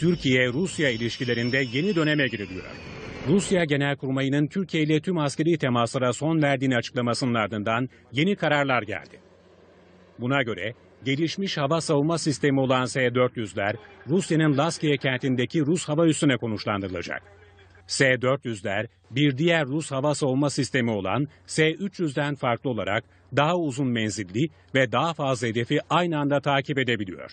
Türkiye-Rusya ilişkilerinde yeni döneme giriliyor. Rusya Genelkurmayı'nın Türkiye ile tüm askeri temaslara son verdiğini açıklamasının ardından yeni kararlar geldi. Buna göre gelişmiş hava savunma sistemi olan S-400'ler Rusya'nın Laskiye kentindeki Rus hava üssüne konuşlandırılacak. S-400'ler bir diğer Rus hava savunma sistemi olan S-300'den farklı olarak daha uzun menzilli ve daha fazla hedefi aynı anda takip edebiliyor.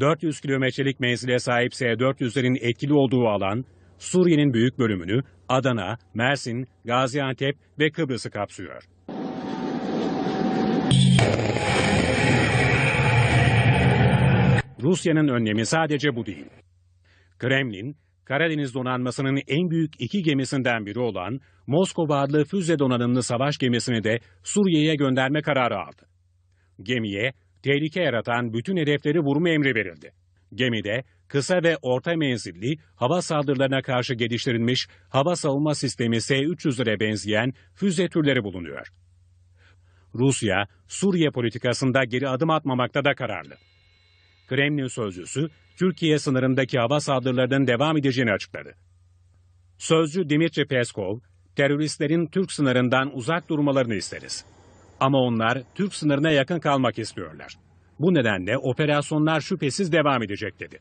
400 kilometrelik menzile sahip S-400'lerin etkili olduğu alan, Suriye'nin büyük bölümünü Adana, Mersin, Gaziantep ve Kıbrıs'ı kapsıyor. Rusya'nın önlemi sadece bu değil. Kremlin, Karadeniz donanmasının en büyük iki gemisinden biri olan Moskova adlı füze donanımlı savaş gemisini de Suriye'ye gönderme kararı aldı. Gemiye tehlike yaratan bütün hedefleri vurma emri verildi. Gemide kısa ve orta menzilli hava saldırılarına karşı geliştirilmiş hava savunma sistemi S-300'lere benzeyen füze türleri bulunuyor. Rusya, Suriye politikasında geri adım atmamakta da kararlı. Kremlin sözcüsü, Türkiye sınırındaki hava saldırılarının devam edeceğini açıkladı. Sözcü Dimitri Peskov, teröristlerin Türk sınırından uzak durmalarını isteriz. Ama onlar Türk sınırına yakın kalmak istiyorlar. Bu nedenle operasyonlar şüphesiz devam edecek dedi.